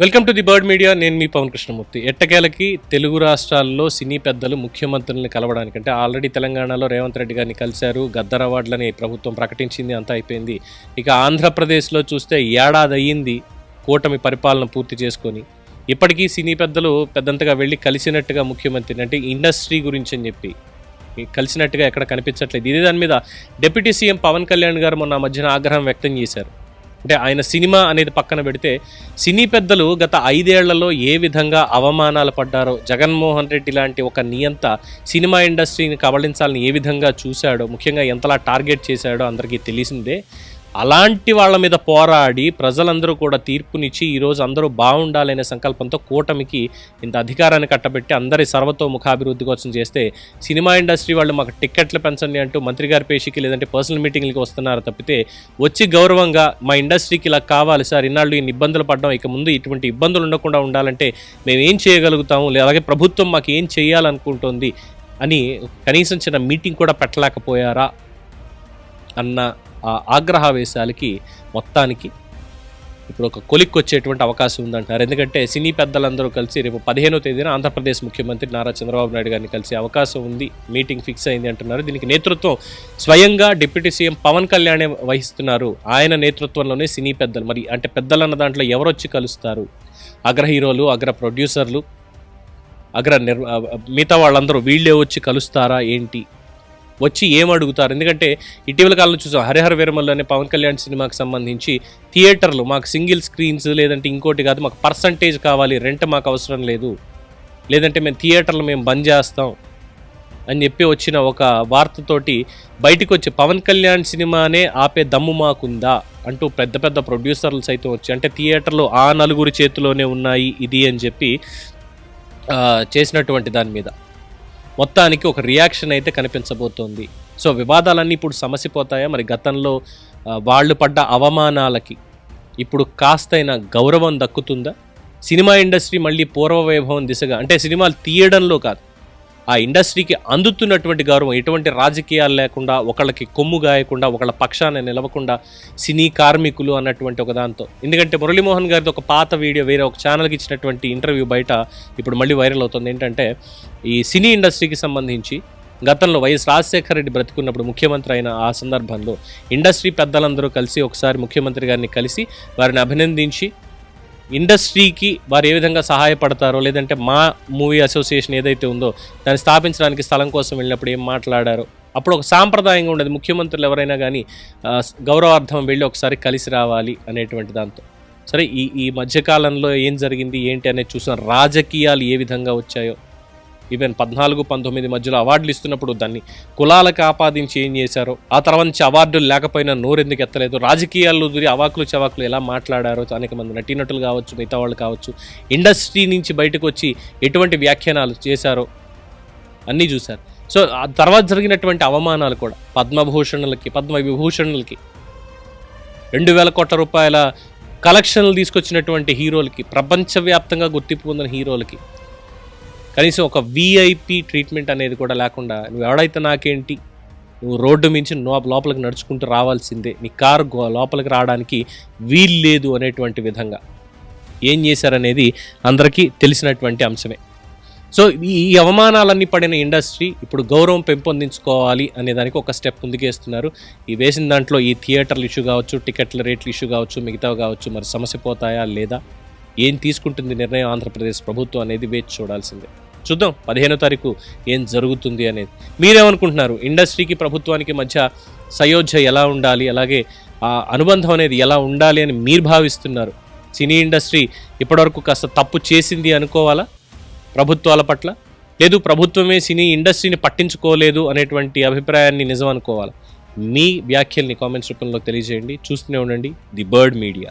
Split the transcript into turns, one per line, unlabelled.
Welcome to the bird media. నేను మీ పవన్ కృష్ణమూర్తి. ఎట్టకేలకి తెలుగు రాష్ట్రాల్లో సినీ పెద్దలు ముఖ్యమంత్రుల్ని కలవడానికి అంటే ఆల్రెడీ తెలంగాణలో రేవంత్ రెడ్డి గారిని కలిశారు. గద్దర్ అవార్డులని ప్రభుత్వం ప్రకటించింది అంతా అయిపోయింది. ఇక ఆంధ్రప్రదేశ్లో చూస్తే ఏడాది అయ్యింది కూటమి పరిపాలన పూర్తి చేసుకొని. ఇప్పటికీ సినీ పెద్దలు పెద్దంతగా వెళ్ళి కలిసినట్టుగా ముఖ్యమంత్రిని అంటే ఇండస్ట్రీ గురించి అని చెప్పి కలిసినట్టుగా ఎక్కడ కనిపించట్లేదు. ఇదే దాని మీద డిప్యూటీ సీఎం పవన్ కళ్యాణ్ గారు మొన్న మధ్యన ఆగ్రహం వ్యక్తం చేశారు. అంటే ఆయన సినిమా అనేది పక్కన పెడితే సినీ పెద్దలు గత ఐదేళ్ళలో ఏ విధంగా అవమానాలు పడ్డారో జగన్మోహన్ రెడ్డి లాంటి ఒక నియంత సినిమా ఇండస్ట్రీని కబళించాలని ఏ విధంగా చూశాడో ముఖ్యంగా ఎంతలా టార్గెట్ చేశాడో అందరికీ తెలిసిందే. అలాంటి వాళ్ళ మీద పోరాడి ప్రజలందరూ కూడా తీర్పునిచ్చి ఈరోజు అందరూ బాగుండాలనే సంకల్పంతో కూటమికి ఇంత అధికారాన్ని కట్టబెట్టి అందరి సర్వతో ముఖాభివృద్ధి కోసం చేస్తే సినిమా ఇండస్ట్రీ వాళ్ళు మాకు టిక్కెట్లు పెంచండి అంటూ మంత్రి గారి పేషికి లేదంటే పర్సనల్ మీటింగ్లకి వస్తున్నారు తప్పితే వచ్చి గౌరవంగా మా ఇండస్ట్రీకి ఇలా కావాలి సార్ ఇన్నాళ్ళు ఇన్ని ఇబ్బందులు పడ్డాం ఇక ముందు ఇటువంటి ఇబ్బందులు ఉండకుండా ఉండాలంటే మేము ఏం చేయగలుగుతాము అలాగే ప్రభుత్వం మాకు ఏం చేయాలనుకుంటుంది అని కనీసం చిన్న మీటింగ్ కూడా పెట్టలేకపోయారా అన్న ఆ ఆగ్రహావేశాలకి మొత్తానికి ఇప్పుడు ఒక కొలిక్కి వచ్చేటువంటి అవకాశం ఉందంటున్నారు. ఎందుకంటే సినీ పెద్దలందరూ కలిసి రేపు పదిహేనో తేదీన ఆంధ్రప్రదేశ్ ముఖ్యమంత్రి నారా చంద్రబాబు నాయుడు గారిని కలిసే అవకాశం ఉంది మీటింగ్ ఫిక్స్ అయింది అంటున్నారు. దీనికి నేతృత్వం స్వయంగా డిప్యూటీ సీఎం పవన్ కళ్యాణే వహిస్తున్నారు. ఆయన నేతృత్వంలోనే సినీ పెద్దలు. మరి అంటే పెద్దలన్న దాంట్లో ఎవరొచ్చి కలుస్తారు? అగ్ర హీరోలు అగ్ర ప్రొడ్యూసర్లు అగ్ర నిర్ మిగతా వాళ్ళందరూ వీళ్ళే వచ్చి కలుస్తారా ఏంటి? వచ్చి ఏం అడుగుతారు ఎందుకంటే ఇటీవల కాలంలో చూసాం హరిహర వీరమల్లు అనే పవన్ కళ్యాణ్ సినిమాకి సంబంధించి థియేటర్లు మాకు సింగిల్ స్క్రీన్స్ లేదంటే ఇంకోటి కాదు మాకు పర్సంటేజ్ కావాలి రెంట్ మాకు అవసరం లేదు. లేదంటే మేము థియేటర్లు మేము బంద్ చేస్తాం అని చెప్పి వచ్చిన ఒక వార్తతోటి బయటకు వచ్చి పవన్ కళ్యాణ్ సినిమానే ఆపే దమ్ము మాకుందా అంటూ పెద్ద పెద్ద ప్రొడ్యూసర్లు సైతం వచ్చి అంటే థియేటర్లు ఆ నలుగురి చేతిలోనే ఉన్నాయి ఇది అని చెప్పి చేసినటువంటి దాని మీద. మొత్తానికి ఒక రియాక్షన్ అయితే కనిపించబోతోంది. సో వివాదాలన్నీ ఇప్పుడు సమసిపోతాయా? మరి గతంలో వాళ్ళు పడ్డ అవమానాలకి ఇప్పుడు కాస్తైన గౌరవం దక్కుతుందా? సినిమా ఇండస్ట్రీ మళ్ళీ పూర్వ వైభవం దిశగా అంటే సినిమాలు తీయడంలో కాదు ఆ ఇండస్ట్రీకి అందుతున్నటువంటి గౌరవం ఎటువంటి రాజకీయాలు లేకుండా ఒకళ్ళకి కొమ్ము గాయకుండా ఒకళ్ళ పక్షాన నిలవకుండా సినీ కార్మికులు అన్నటువంటి ఒక దాంతో. ఎందుకంటే మురళీమోహన్ గారిది ఒక పాత వీడియో వేరే ఒక ఛానల్కి ఇచ్చినటువంటి ఇంటర్వ్యూ బయట ఇప్పుడు మళ్ళీ వైరల్ అవుతుంది. ఏంటంటే ఈ సినీ ఇండస్ట్రీకి సంబంధించి గతంలో వైఎస్ రాజశేఖర రెడ్డి బ్రతికున్నప్పుడు ముఖ్యమంత్రి అయిన ఆ సందర్భంలో ఇండస్ట్రీ పెద్దలందరూ కలిసి ఒకసారి ముఖ్యమంత్రి గారిని కలిసి వారిని అభినందించి ఇండస్ట్రీకి వారు ఏ విధంగా సహాయపడతారో లేదంటే మా మూవీ అసోసియేషన్ ఏదైతే ఉందో దాన్ని స్థాపించడానికి స్థలం కోసం వెళ్ళినప్పుడు ఏం మాట్లాడారో. అప్పుడు ఒక సాంప్రదాయంగా ఉండేది. ముఖ్యమంత్రులు ఎవరైనా కానీ గౌరవార్థం వెళ్ళి ఒకసారి కలిసి రావాలి అనేటువంటి దాంతో. సరే ఈ ఈ మధ్యకాలంలో ఏం జరిగింది ఏంటి అనేది చూసిన రాజకీయాలు ఏ విధంగా వచ్చాయో ఈవెన్ పద్నాలుగు పంతొమ్మిది మధ్యలో అవార్డులు ఇస్తున్నప్పుడు దాన్ని కులాలకు ఆపాదించి ఏం చేశారో ఆ తర్వాత నుంచి అవార్డులు లేకపోయినా నోరెందుకు ఎత్తలేదు. రాజకీయాల్లో దూరి అవాకులు చవాకులు ఎలా మాట్లాడారో అనేక మంది నటీనటులు కావచ్చు మిగతా వాళ్ళు కావచ్చు ఇండస్ట్రీ నుంచి బయటకు వచ్చి ఎటువంటి వ్యాఖ్యానాలు చేశారో అన్నీ చూశారు. సో ఆ తర్వాత జరిగినటువంటి అవమానాలు కూడా పద్మభూషణులకి పద్మ విభూషణులకి రెండు వేల కోట్ల రూపాయల కలెక్షన్లు తీసుకొచ్చినటువంటి హీరోలకి ప్రపంచవ్యాప్తంగా గుర్తింపు పొందిన హీరోలకి కనీసం ఒక విఐపి ట్రీట్మెంట్ అనేది కూడా లేకుండా నువ్వు ఎవడైతే నాకేంటి నువ్వు రోడ్డు మించి లోపలికి నడుచుకుంటూ రావాల్సిందే. నీ కారు లోపలికి రావడానికి వీలు లేదు అనేటువంటి విధంగా. ఏం చేశారనేది అందరికీ తెలిసినటువంటి అంశమే. సో ఈ ఈ అవమానాలన్నీ పడిన ఇండస్ట్రీ ఇప్పుడు గౌరవం పెంపొందించుకోవాలి అనే దానికి ఒక స్టెప్ ముందుకేస్తున్నారు. ఈ వేసిన దాంట్లో ఈ థియేటర్ల ఇష్యూ కావచ్చు టికెట్ల రేట్ల ఇష్యూ కావచ్చు మిగతావి కావచ్చు మరి సమస్య పోతాయా లేదా? ఏం తీసుకుంటుంది నిర్ణయం ఆంధ్రప్రదేశ్ ప్రభుత్వం అనేది వేచి చూడాల్సిందే. చూద్దాం పదిహేనో తారీఖు ఏం జరుగుతుంది అనేది. మీరేమనుకుంటున్నారు? ఇండస్ట్రీకి ప్రభుత్వానికి మధ్య సయోధ్య ఎలా ఉండాలి? అలాగే ఆ అనుబంధం అనేది ఎలా ఉండాలి అని మీరు భావిస్తున్నారు? సినీ ఇండస్ట్రీ ఇప్పటివరకు కాస్త తప్పు చేసింది అనుకోవాలా? ప్రభుత్వాల పట్ల? లేదు ప్రభుత్వమే సినీ ఇండస్ట్రీని పట్టించుకోలేదు అనేటువంటి అభిప్రాయాన్ని నిజం అనుకోవాలా? మీ వ్యాఖ్యల్ని కామెంట్స్ రూపంలో తెలియజేయండి. చూస్తూనే ఉండండి. The bird media.